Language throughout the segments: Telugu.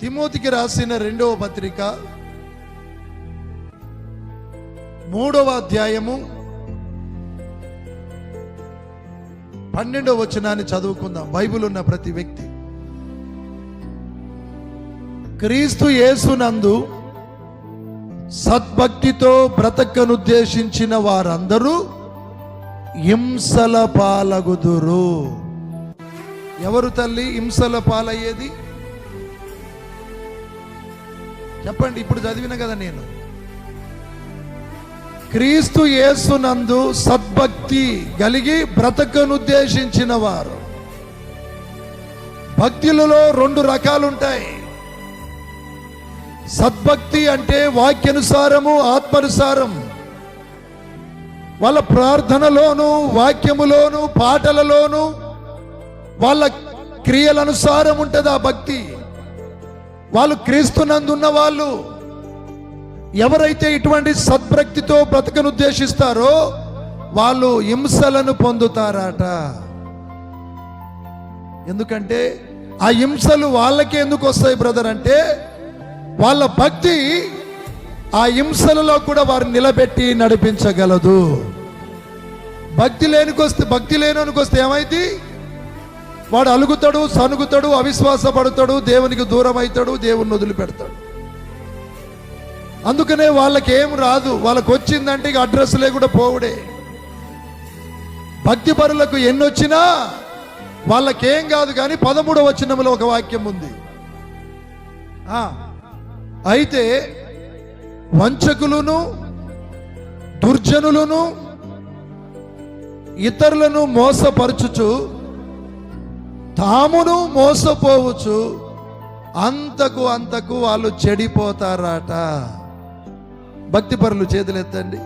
తిమోతికి రాసిన రెండవ పత్రిక మూడవ అధ్యాయము పన్నెండవ వచనాన్ని చదువుకుందాం. బైబిల్ ఉన్న ప్రతి వ్యక్తి. క్రీస్తు యేసునందు సద్భక్తితో బ్రతకనుద్దేశించిన వారందరూ హింసల పాలగుదురు. ఎవరు తల్లి? హింసల పాలయ్యేది? చెప్పండి ఇప్పుడు చదివిన కదా నేను. క్రీస్తు యేసునందు సద్భక్తి కలిగి బ్రతకనుద్దేశించిన వారు. భక్తులలో రెండు రకాలుంటాయి. సద్భక్తి అంటే వాక్యానుసారము ఆత్మానుసారం. వాళ్ళ ప్రార్థనలోను వాక్యములోను పాటలలోను వాళ్ళ క్రియల అనుసారం ఉంటుంది ఆ భక్తి. వాళ్ళు క్రీస్తునందున్న వాళ్ళు ఎవరైతే ఇటువంటి సద్భక్తితో బ్రతకను ఉద్దేశిస్తారో వాళ్ళు హింసలను పొందుతారట. ఎందుకంటే ఆ హింసలు వాళ్ళకే ఎందుకు వస్తాయి బ్రదర్ అంటే వాళ్ళ భక్తి ఆ హింసలలో కూడా వారిని నిలబెట్టి నడిపించగలదు. భక్తి లేనికొస్తే భక్తి లేనోనికొస్తే ఏమైంది? వాడు అలుగుతాడు సనుగుతాడు అవిశ్వాసపడతాడు దేవునికి దూరం అవుతాడు దేవుని వదిలిపెడతాడు. అందుకనే వాళ్ళకి ఏం రాదు. వాళ్ళకి వచ్చిందంటే ఇక అడ్రస్ లేకుండా పోవుడే. భక్తి పరులకు ఎన్నొచ్చినా వాళ్ళకేం కాదు కానీ పదమూడవ వచనంలో ఒక వాక్యం ఉంది. ఆ, అయితే వంచకులను దుర్జనులను ఇతరులను మోసపరచుచు తామును మోసపోవచ్చు. అంతకు అంతకు వాళ్ళు చెడిపోతారట. భక్తి పరులు చేతులు ఎత్తండి.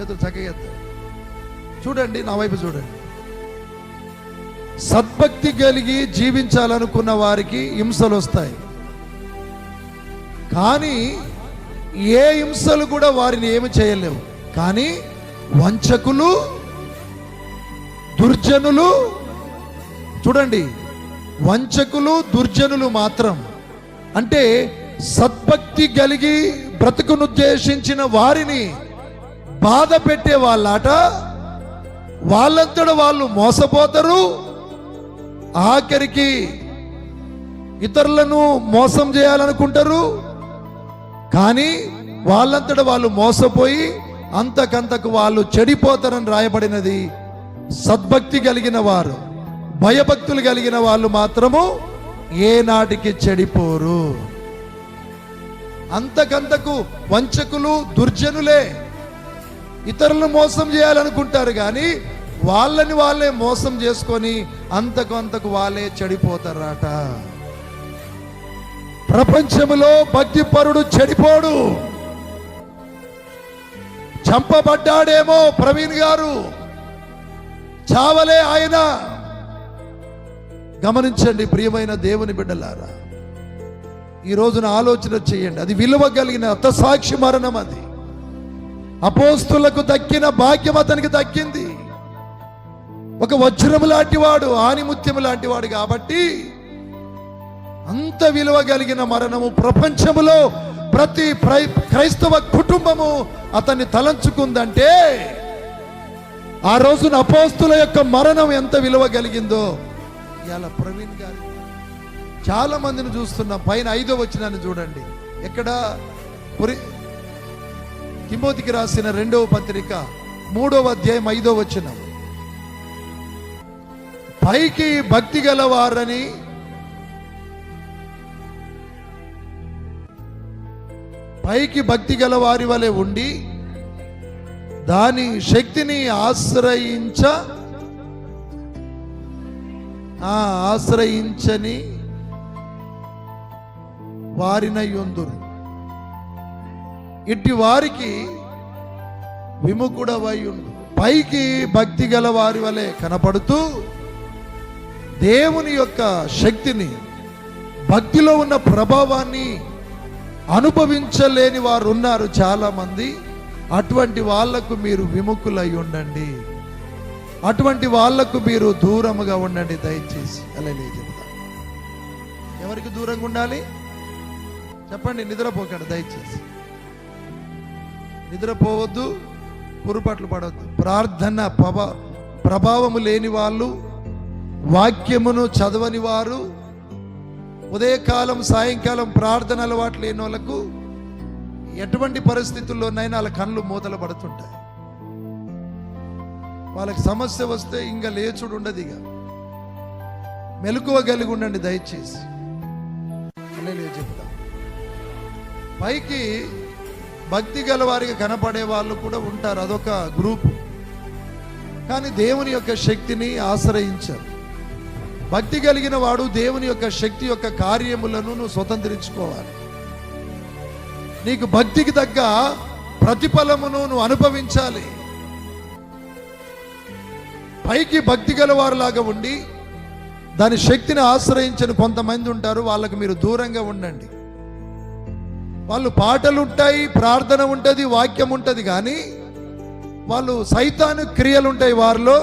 చేతులు చక్కగా ఎత్తండి. చూడండి నా వైపు చూడండి. సద్భక్తి కలిగి జీవించాలనుకున్న వారికి హింసలు వస్తాయి. కానీ ఏ హింసలు కూడా వారిని ఏమి చేయలేవు. కానీ వంచకులు దుర్జనులు చూడండి వంచకులు దుర్జనులు మాత్రం. అంటే సద్భక్తి కలిగి బ్రతుకునుద్దేశించిన వారిని బాధ పెట్టే వాళ్ళట. వాళ్ళంతట వాళ్ళు మోసపోతారు. ఆఖరికి ఇతరులను మోసం చేయాలనుకుంటారు. కానీ వాళ్ళంతట వాళ్ళు మోసపోయి అంతకంతకు వాళ్ళు చెడిపోతారని రాయబడినది సద్భక్తి కలిగిన వారు భయభక్తులు కలిగిన వాళ్ళు మాత్రము ఏనాటికి చెడిపోరు. అంతకంతకు వంచకులు దుర్జనులే. ఇతరులను మోసం చేయాలనుకుంటారు కానీ వాళ్ళని వాళ్ళే మోసం చేసుకొని అంతకు అంతకు వాళ్ళే చెడిపోతారట. ప్రపంచంలో భక్తిపరుడు చెడిపోడు. చంపబడ్డాడేమో ప్రవీణ్ గారు. చావలే ఆయన. గమనించండి ప్రియమైన దేవుని బిడ్డలారా ఈ రోజున ఆలోచన చేయండి. అది విలువ కలిగిన అత్తసాక్షి మరణం అది. అపోస్తులకు దక్కిన భాగ్యం అతనికి దక్కింది. ఒక వజ్రము లాంటి వాడు ఆనిముత్యము లాంటి వాడు కాబట్టి అంత విలువ కలిగిన మరణము ప్రపంచములో ప్రతి ప్రై- క్రైస్తవ కుటుంబము అతన్ని తలంచుకుందంటే ఆ రోజున అపోస్తుల యొక్క మరణం ఎంత విలువ కలిగిందో? ఇవాళ ప్రవీణ్ గారి చాలా మందిని చూస్తున్నాం. పైన ఐదో వచ్చినాన్ని చూడండి. ఎక్కడ? పురి రాసిన రెండవ పత్రిక మూడవ అధ్యాయం ఐదో వచనం. పైకి భక్తి గలవారని పైకి భక్తి గలవారి వలె ఉండి దాని శక్తిని ఆశ్రయించ ఆశ్రయించని వారినయ్యుందురు ఇట్టి వారికి విముకుడవై ఉండు. పైకి భక్తి గల వారి వలె కనపడుతూ దేవుని యొక్క శక్తిని భక్తిలో ఉన్న ప్రభావాన్ని అనుభవించలేని వారు ఉన్నారు చాలామంది. మంది అటువంటి వాళ్ళకు మీరు విముఖులై ఉండండి. అటువంటి వాళ్ళకు మీరు దూరముగా ఉండండి దయచేసి. అలా చెప్తా ఎవరికి దూరంగా ఉండాలి? చెప్పండి నిద్రపోకండి దయచేసి. నిద్రపోవద్దు పొరుపాట్లు పడవద్దు. ప్రార్థన ప్రభా ప్రభావము లేని వాళ్ళు వాక్యమును చదవని వారు ఉదయకాలం సాయంకాలం ప్రార్థన అలవాటు లేని వాళ్ళకు ఎటువంటి పరిస్థితుల్లోనైనా వాళ్ళ కళ్ళు మూతలు పడుతుంటాయి. వాళ్ళకి సమస్య వస్తే ఇంకా లేచుడు ఉండదు ఇక. మెలకువ కలిగి ఉండండి దయచేసి. చెప్తాం. పైకి భక్తి గల వారికి కనపడే వాళ్ళు కూడా ఉంటారు. అదొక గ్రూప్. కానీ దేవుని యొక్క శక్తిని ఆశ్రయించారు. భక్తి కలిగిన వాడు దేవుని యొక్క శక్తి యొక్క కార్యములను నువ్వు స్వతంత్రించుకోవాలి. నీకు భక్తికి తగ్గ ప్రతిఫలమును నువ్వు అనుభవించాలి. పైకి భక్తి గలవారులాగా ఉండి దాని శక్తిని ఆశ్రయించని కొంతమంది ఉంటారు వాళ్ళకు మీరు దూరంగా ఉండండి. వాళ్ళు పాటలు ఉంటాయి ప్రార్థన ఉంటుంది వాక్యం ఉంటుంది కానీ వాళ్ళు సైతాను క్రియలు ఉంటాయి వారిలో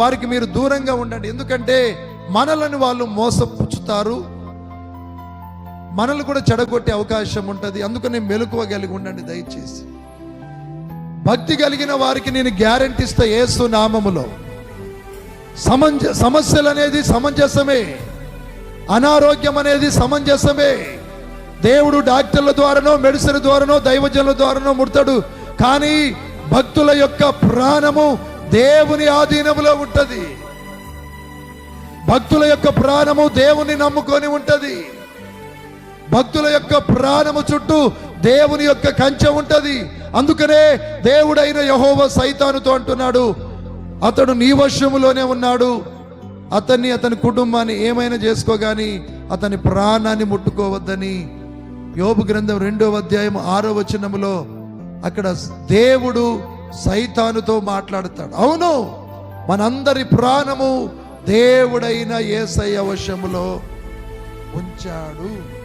వారికి మీరు దూరంగా ఉండండి. ఎందుకంటే మనలను వాళ్ళు మోసపుచ్చుతారు మనల్ని కూడా చెడగొట్టే అవకాశం ఉంటుంది. అందుకని మెలకువ కలిగి ఉండండి దయచేసి. భక్తి కలిగిన వారికి నేను గ్యారంటీ ఇస్తా ఏసు నామములో. సమంజ సమస్యలు అనేది సమంజసమే. అనారోగ్యం అనేది సమంజసమే. దేవుడు డాక్టర్ల ద్వారానో మెడిసిన్ ద్వారానో దైవజనుల ద్వారానో ముడతాడు. కానీ భక్తుల యొక్క ప్రాణము దేవుని ఆధీనములో ఉంటుంది. భక్తుల యొక్క ప్రాణము దేవుని నమ్ముకొని ఉంటుంది. భక్తుల యొక్క ప్రాణము చుట్టూ దేవుని యొక్క కంచె ఉంటుంది. అందుకనే దేవుడైన యహోవ సైతానుతో అంటున్నాడు అతడు నీ వశములోనే ఉన్నాడు. అతన్ని అతని కుటుంబాన్ని ఏమైనా చేసుకోగాని అతని ప్రాణాన్ని ముట్టుకోవద్దని. యోబు గ్రంథం రెండవ అధ్యాయం ఆరో వచనములో అక్కడ దేవుడు సైతానుతో మాట్లాడతాడు. అవును మనందరి ప్రాణము దేవుడైన ఏసయ్య వశములో ఉంచాడు.